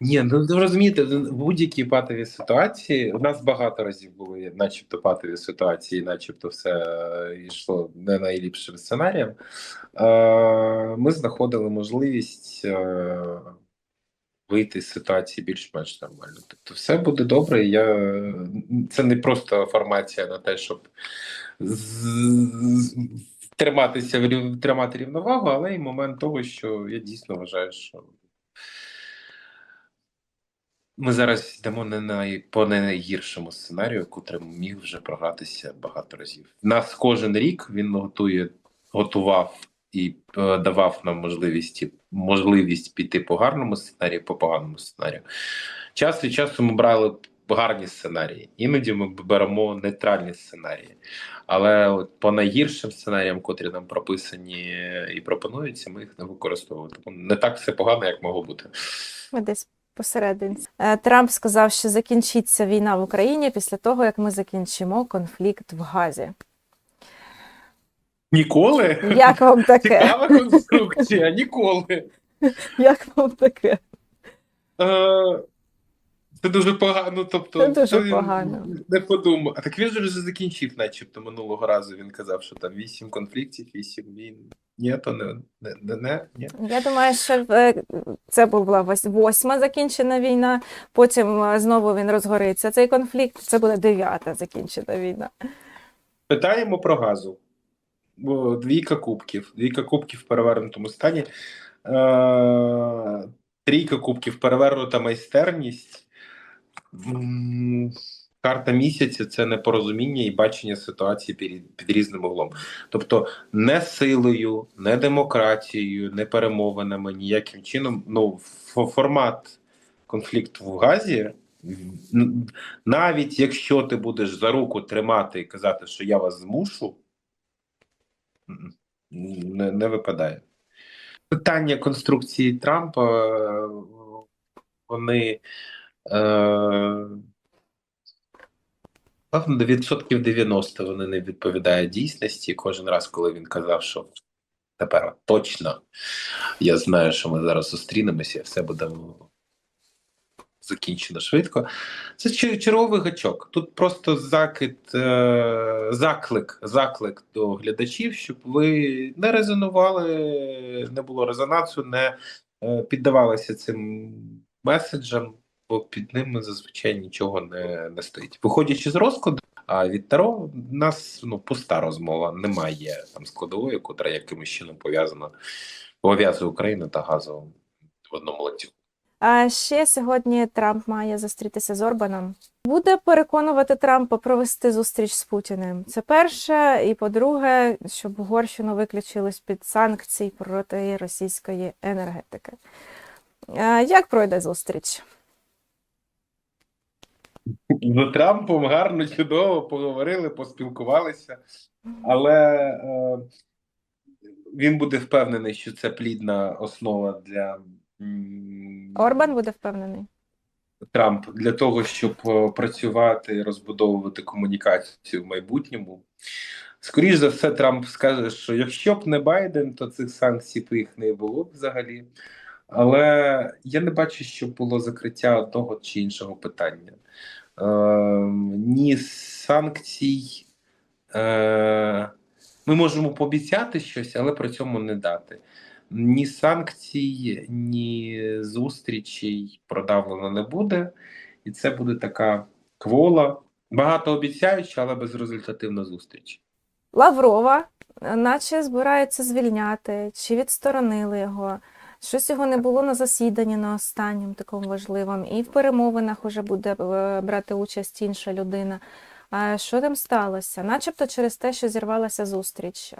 Ні, ну розумієте, в будь-якій патовій ситуації у нас багато разів були, начебто, патові ситуації, начебто, все е, йшло не найліпшим сценарієм. Е, Ми знаходили можливість е, вийти з ситуації більш-менш нормально. Тобто, все буде добре. Я це не просто формація на те, щоб з- триматися тримати рівновагу, але й момент того, що я дійсно вважаю, що. Ми зараз йдемо не на по найгіршому сценарію, котрим міг вже програтися багато разів. Нас кожен рік він готує, готував і е, давав нам можливість можливість піти по гарному сценарію, по поганому сценарію. Час від часу ми брали гарні сценарії, іноді ми беремо нейтральні сценарії. Але от по найгіршим сценаріям, котрі нам прописані і пропонуються, ми їх не використовуємо. Тому не так все погано, як могло бути. Ми десь посередині. Е, Трамп сказав, що закінчиться війна в Україні після того, як ми закінчимо конфлікт в Газі. Ніколи? Як вам таке? Цікава конструкція, ніколи. Як вам таке? Е, Це дуже погано. Тобто, Це дуже він погано. Не подумав. А так він же вже закінчив, начебто, минулого разу. Він казав, що там вісім конфліктів, вісім війн. Ні, то не, не, не, не ні. Я думаю, що е, це була восьма закінчена війна. Потім е, знову він розгориться цей конфлікт. Це буде дев'ята закінчена війна. Питаємо про газу. Двійка кубків. Двійка кубків в перевернутому стані. Е, трійка кубків перевернута майстерність. Карта місяця це непорозуміння і бачення ситуації під, під різним углом. Тобто не силою, не демократією, не перемовинами, ніяким чином. Ну, формат конфлікту в Газі, навіть якщо ти будеш за руку тримати і казати, що я вас змушу, не, не випадає. Питання конструкції Трампа, е, вони. Е, Певно, до відсотків 90 вони не відповідають дійсності. Кожен раз, коли він казав, що тепер точно я знаю, що ми зараз зустрінемося, і все буде закінчено швидко. Це черговий гачок. Тут просто закид, е, заклик, заклик до глядачів, щоб ви не резонували, не було резонансу, не е, піддавалися цим меседжам, бо під ними зазвичай нічого не, не стоїть. Виходячи з розкладу, а від Таро в нас ну, пуста розмова, немає там складової, котра якимось чином пов'язана, пов'язує Україну та газом в одному ланцюгу. А ще сьогодні Трамп має зустрітися з Орбаном. Буде переконувати Трампа провести зустріч з Путіним. Це перше. І по-друге, щоб Угорщину виключили з-під санкцій проти російської енергетики. Як пройде зустріч? З Трампом гарно, чудово поговорили, поспілкувалися, але е, він буде впевнений, що це плідна основа для м, Орбан буде впевнений. Трамп для того, щоб е, працювати і розбудовувати комунікацію в майбутньому. Скоріше за все, Трамп скаже, що якщо б не Байден, то цих санкцій б їх не було б взагалі. Але я не бачу, що було закриття одного чи іншого питання. Е, ні санкцій. Е, ми можемо пообіцяти щось, але при цьому не дати. Ні санкцій, ні зустрічей продавлено не буде, і це буде така квола. Багато обіцяюча, але безрезультативна зустріч. Лаврова, наче збираються звільняти, чи відсторонили його. Щось його не було на засіданні на останньому такому важливому, і в перемовинах уже буде е, брати участь інша людина. А що там сталося? Начебто через те, що зірвалася зустріч.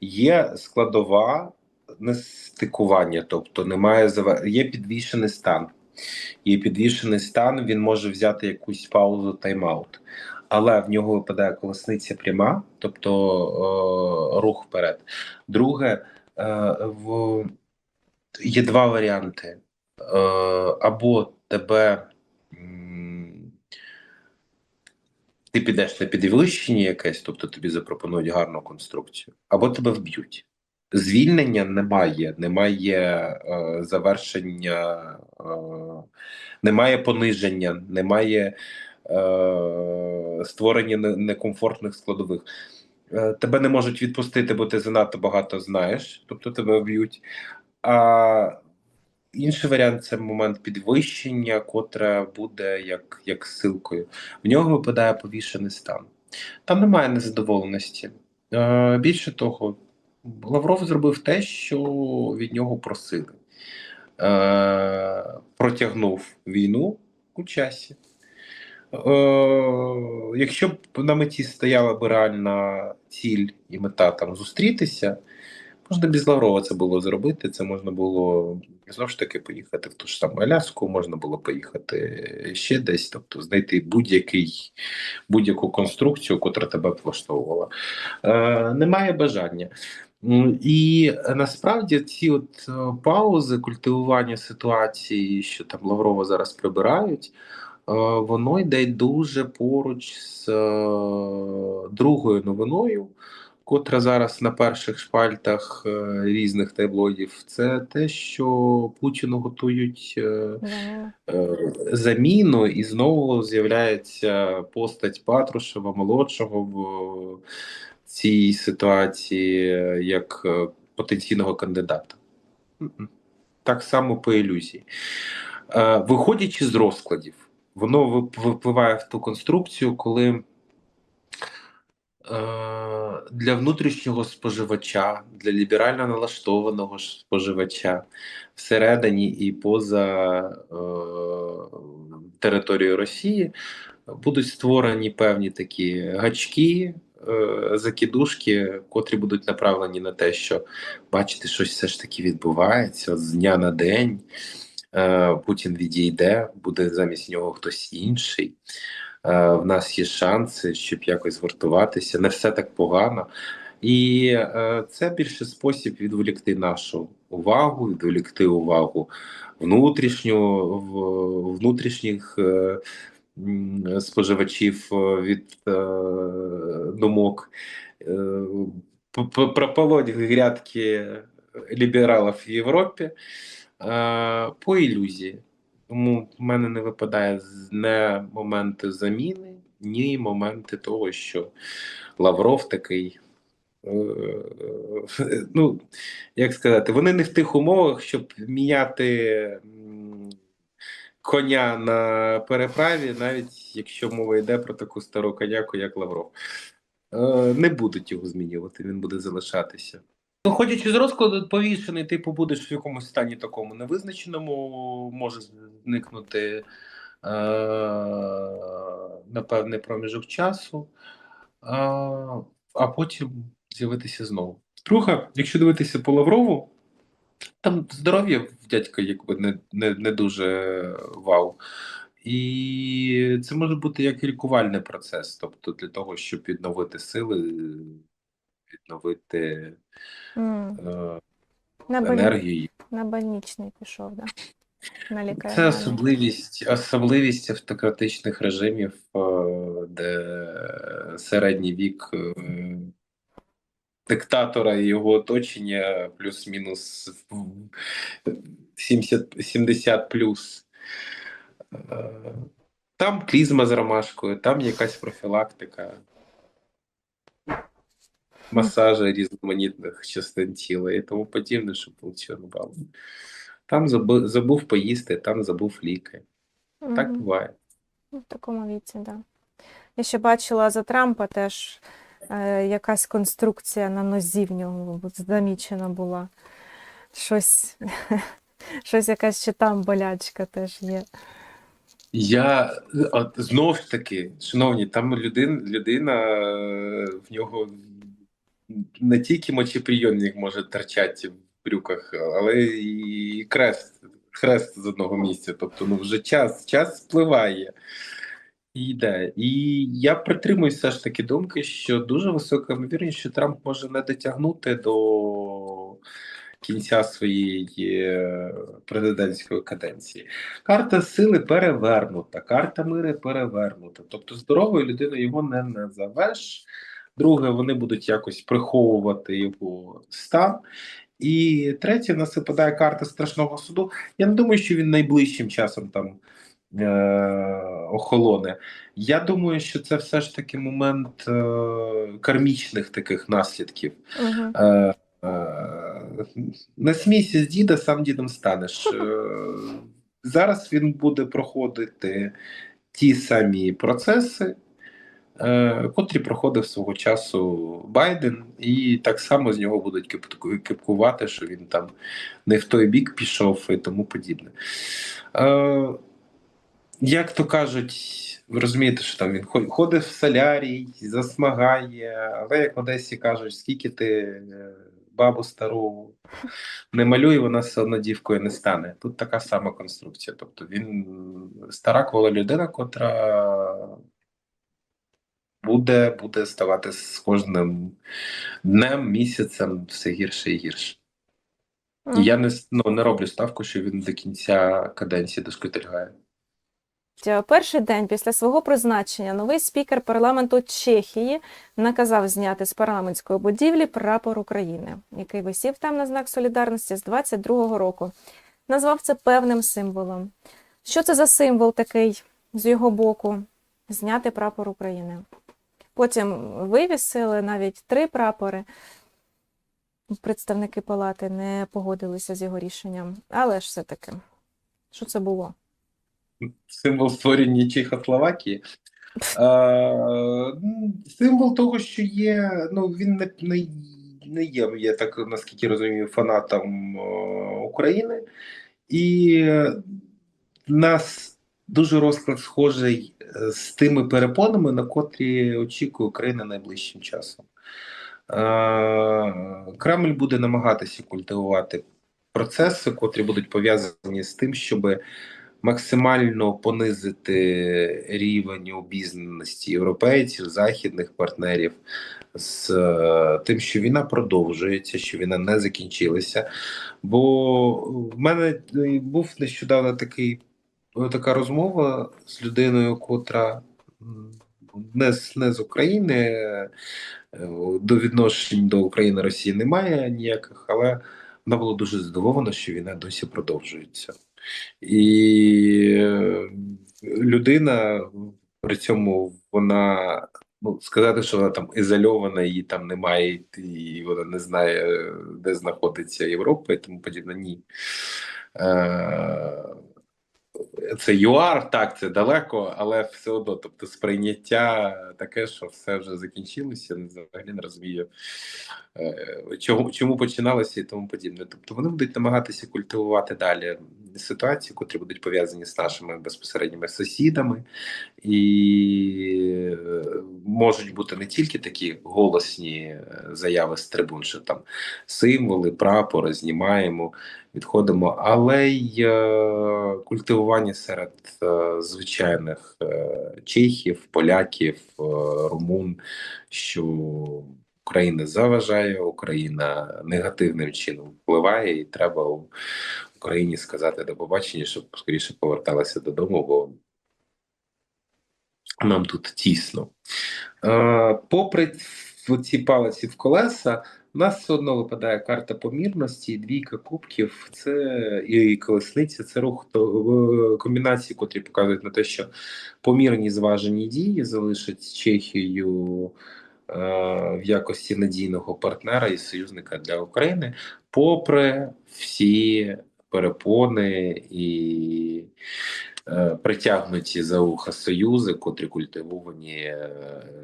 Є складова нестикування, тобто немає є підвішений стан. Є підвішений стан, він може взяти якусь паузу, тайм-аут. Але в нього випадає колесниця пряма, тобто е, рух вперед. Друге, е, в... є два варіанти. Е, або тебе ти підеш на підвищення якесь, тобто тобі запропонують гарну конструкцію, або тебе вб'ють. Звільнення немає, немає е, завершення немає пониження, немає е, створення некомфортних складових. Е, Тебе не можуть відпустити, бо ти занадто багато знаєш, тобто тебе вб'ють. А інший варіант це момент підвищення, котре буде як, як силкою. В нього випадає повішений стан. Там немає незадоволеності. Е, Більше того, Лавров зробив те, що від нього просили. Е, Протягнув війну у часі. Е, Якщо б на меті стояла б реальна ціль і мета там зустрітися, можна без Лаврова це було зробити. Це можна було знову ж таки поїхати в ту ж саму Аляску, можна було поїхати ще десь, тобто знайти будь-який будь-яку конструкцію, котра тебе влаштовувала. Е, Немає бажання. І насправді ці от е, паузи, культивування ситуації, що там Лаврова зараз прибирають, е, воно йде дуже поруч з е, другою новиною, котра зараз на перших шпальтах е, різних таблоїдів. Це те, що Путіну готують. е, е, заміну, і знову з'являється постать Патрушева молодшого в цій ситуації як потенційного кандидата. Так само по ілюзії. Е, Виходячи з розкладів, воно вип- випливає в ту конструкцію, коли для внутрішнього споживача, для ліберально налаштованого споживача всередині і поза е, територією Росії будуть створені певні такі гачки, е, закидушки, котрі будуть направлені на те, що бачите, щось все ж таки відбувається з дня на день. Е, Путін відійде, буде замість нього хтось інший. Е, В нас є шанси, щоб якось згуртуватися. Не все так погано. І е, це більше спосіб відволікти нашу увагу, відволікти увагу внутрішню, внутрішніх е, споживачів від думок. Прополоть грядки лібералів в Європі по ілюзії. Тому в мене не випадає не моменти заміни, ні моменти того, що Лавров такий. е, Ну, як сказати, вони не в тих умовах, щоб міняти коня на переправі, навіть якщо мова йде про таку стару коняку, як Лавров. Е, Не будуть його змінювати, він буде залишатися. Виходячи з розкладу, повішений, типу, будеш в якомусь стані такому невизначеному, може зникнути е, на певний проміжок часу, а, а потім з'явитися знову. Друга, якщо дивитися по Лаврову, там здоров'я в дядька якби не, не, не дуже вау. І це може бути як лікувальний процес, тобто для того, щоб відновити сили, відновити М, е, На, енергію. на больничний пішов, да? На лікарню. Це особливість, особливість автократичних режимів, е, де середній вік е, диктатора і його оточення плюс-мінус в 70, 70 плюс. Е, Там клізма з ромашкою, там якась профілактика, масажі різноманітних частин тіла і тому подібне, щоб функціонувало. Там забув, забув поїсти, там забув ліки. Так буває. Ну, В такому віці, так. Да. Я ще бачила за Трампа теж е, якась конструкція на нозі в нього замічена була. Щось, щось якась ще там болячка теж є. Я от, знов ж таки, шановні, там людин, людина е, в нього не тільки мочеприйомник може торчати в брюках, але і крест, хрест з одного місця. Тобто, ну вже час, час спливає і йде. І я притримуюсь все ж таки думки, що дуже висока ймовірність, що Трамп може не дотягнути до кінця своєї е, президентської каденції. Карта сили перевернута, карта мири перевернута. Тобто здоровою людиною його не назовеш. Друге, вони будуть якось приховувати його стан. І третє, в нас випадає карта страшного суду. Я не думаю, що він найближчим часом там е- охолоне. Я думаю, що це все ж таки момент е- кармічних таких наслідків. Угу. Е- е- Не смійся з діда, сам дідом станеш. Е- Зараз він буде проходити ті самі процеси, котрі проходив свого часу Байден, і так само з нього будуть кипкувати, що він там не в той бік пішов і тому подібне. Е, як то кажуть, ви розумієте, що там він ходить в солярій, засмагає, але як в Одесі кажуть, скільки ти е, бабу стару не малюй, вона все одно дівкою не стане. Тут така сама конструкція. Тобто він стара квола людина, котра буде, буде ставати з кожним днем, місяцем все гірше і гірше. І я не, ну, не роблю ставку, що він до кінця каденції доскотильгає. Перший день після свого призначення новий спікер парламенту Чехії наказав зняти з парламентської будівлі прапор України, який висів там на знак солідарності з 22-го року. Назвав це певним символом. Що це за символ такий з його боку? Зняти прапор України. Потім вивісили навіть три прапори. Представники палати не погодилися з його рішенням. Але ж все-таки, що це було? Символ створення Чехословакії. Е, м, символ того, що є, ну він не, не, не є, я так наскільки розумію, фанатом е, України. І е, нас дуже розклад схожий е, з тими перепонами, на котрі очікує Україна найближчим часом. Е, Кремль буде намагатися культивувати процеси, котрі будуть пов'язані з тим, щоб максимально понизити рівень обізнаності європейців, західних партнерів з е, тим, що війна продовжується, що війна не закінчилася. Бо в мене був нещодавно такий така розмова з людиною, котра не з, не з України, е, до відношень до України Росії немає ніяких, але вона була дуже здивована, що війна досі продовжується. І е, людина при цьому вона ну сказати, що вона там ізольована, її там немає, і вона не знає, де знаходиться Європа і тому подібне. Ні. Е, Це ЮАР, так, це далеко, але все одно, тобто сприйняття таке, що все вже закінчилося, взагалі не розумію, е, чому, чому починалося і тому подібне. Тобто вони будуть намагатися культивувати далі ситуації, котрі будуть пов'язані з нашими безпосередніми сусідами, і можуть бути не тільки такі голосні е, заяви з трибун, що там символи, прапори знімаємо, відходимо, але й е, культивування серед е, звичайних е, чехів, поляків, е, румун, що Україна заважає, Україна негативним чином впливає, і треба Україні сказати до побачення, щоб скоріше поверталася додому, бо нам тут тісно. Е, попри ці палиці в колеса, у нас все одно випадає карта помірності, двійка кубків, це і колесниця, це рух в комбінації, котрі показують на те, що помірні зважені дії залишать Чехію е, в якості надійного партнера і союзника для України, попри всі перепони і притягнуті за вуха союзи, котрі культивовані е,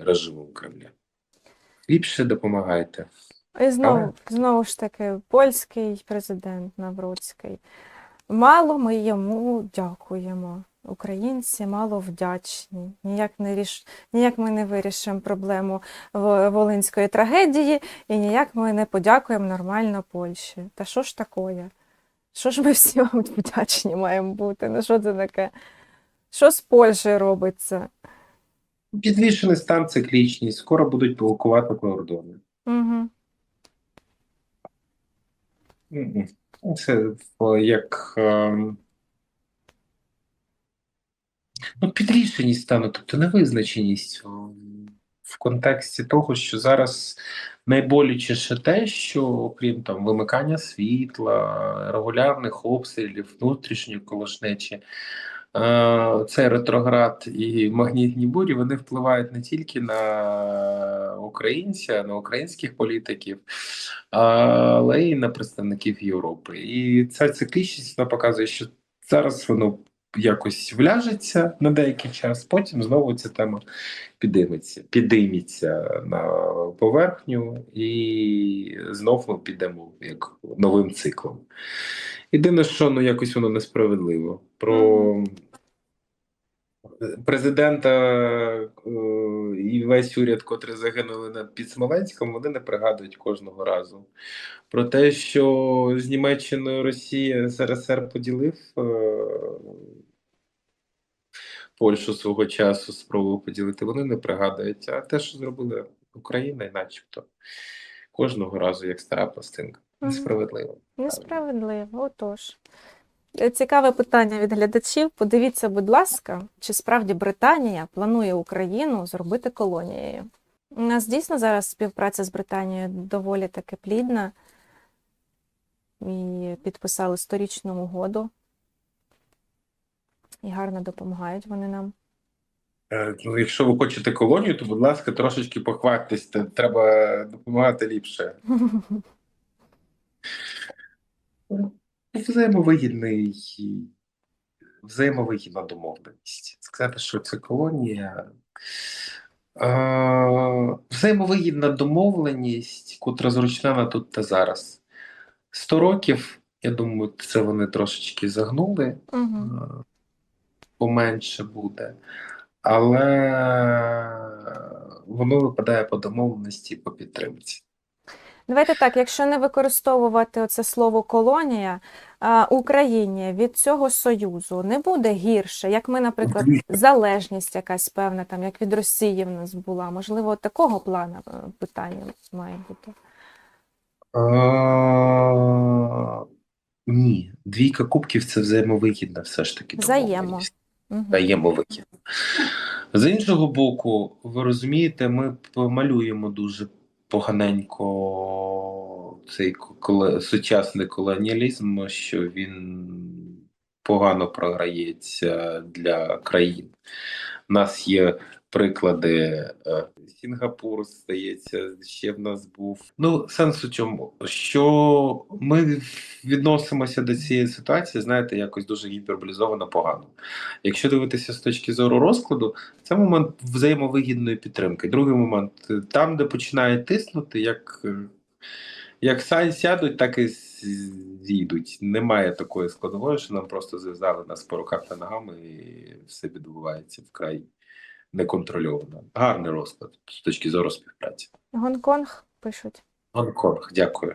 режимом Кремля. Ліпше допомагайте. І знову, Але- знову ж таки, польський президент Навроцький. Мало ми йому дякуємо. Українці мало вдячні. Ніяк не ріш... ніяк ми не вирішимо проблему волинської трагедії, і ніяк ми не подякуємо нормально Польщі. Та що ж такое? Що ж ми всі вам вдячні маємо бути? Ну що це таке? Що з Польщею робиться? Підвішений стан циклічність, скоро будуть блокувати кордони. Угу. Це як ем, ну, підрішеність стану, тобто невизначеність в, контексті того, що зараз найболючіше те, що окрім там вимикання світла, регулярних обстрілів, внутрішньої колошнечі, е, цей ретроград і магнітні бурі вони впливають не тільки на українця, на українських політиків, але й на представників Європи. І ця циклічність вона показує, що зараз воно якось вляжеться на деякий час, потім знову ця тема підійметься, підійметься на поверхню, і знов ми підемо як новим циклом. Єдине, що ну якось воно несправедливо. Про президента е, і весь уряд, котрий загинули на під Смоленськом, вони не пригадують кожного разу. Про те, що з Німеччиною Росія СРСР поділив е, Польщу свого часу, спробував поділити, вони не пригадують. А те, що зробила Україна, і начебто кожного разу як стара пластинка. Несправедливо. Несправедливо, отож. Цікаве питання від глядачів. Подивіться, будь ласка, чи справді Британія планує Україну зробити колонією? У нас дійсно зараз співпраця з Британією доволі таки плідна. І підписали сторічну угоду. І гарно допомагають вони нам. Е, Ну, якщо ви хочете колонію, то, будь ласка, трошечки похвастесь, треба допомагати ліпше. Взаємовигідний, взаємовигідна домовленість. Сказати, що це колонія. Е, взаємовигідна домовленість, котра зручна на тут та зараз. 100 років, я думаю, це вони трошечки загнули. Угу. Поменше буде, але воно випадає по домовленості по підтримці. Давайте так, якщо не використовувати оце слово колонія, Україні від цього союзу не буде гірше, як ми, наприклад, залежність якась певна, там як від Росії в нас була. Можливо, такого плану е, питання має бути. Ні, двійка кубків це взаємовигідна все ж таки Взаємо. Домовленість. вихід. З іншого боку, ви розумієте, ми помалюємо дуже поганенько цей сучасний колоніалізм, що він погано програється для країн. У нас є приклади е, Сінгапур, здається, ще в нас був. Ну, сенс у чому? Що ми відносимося до цієї ситуації, знаєте, якось дуже гіперболізовано погано. Якщо дивитися з точки зору розкладу, це момент взаємовигідної підтримки. Другий момент там, де починають тиснути, як, е, як са- сядуть, так і зійдуть. Немає такої складової, що нам просто зв'язали нас по руках та ногами, і все відбувається вкрай неконтрольовано. Гарний розклад з точки зору співпраці. Гонконг пишуть. Гонконг, дякую.